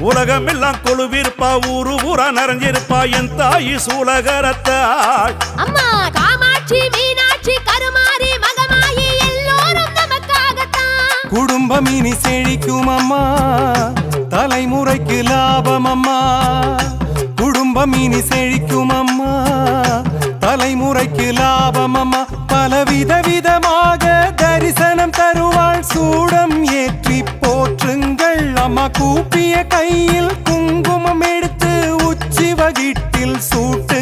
உலகமெல்லாம் கொழுவிருப்பா ஊரு ஊரா நிறைஞ்சிருப்பா என் தாயி சூலகரத்தாள் அம்மா காமாட்சி மீனாட்சி கருமாரி மகமாயி எல்லோரும் நமக்காகத்தான். குடும்பம் இனி செழிக்கும் அம்மா தலைமுறைக்கு லாபம் அம்மா. குடும்பம் இனி செழிக்கும் அம்மா தலைமுறைக்கு லாபம் அம்மா. பலவித விதமாக தரிசனம் கூப்பிய கையில் குங்குமம் எடுத்து உச்சி வகிட்டில் சூட்டு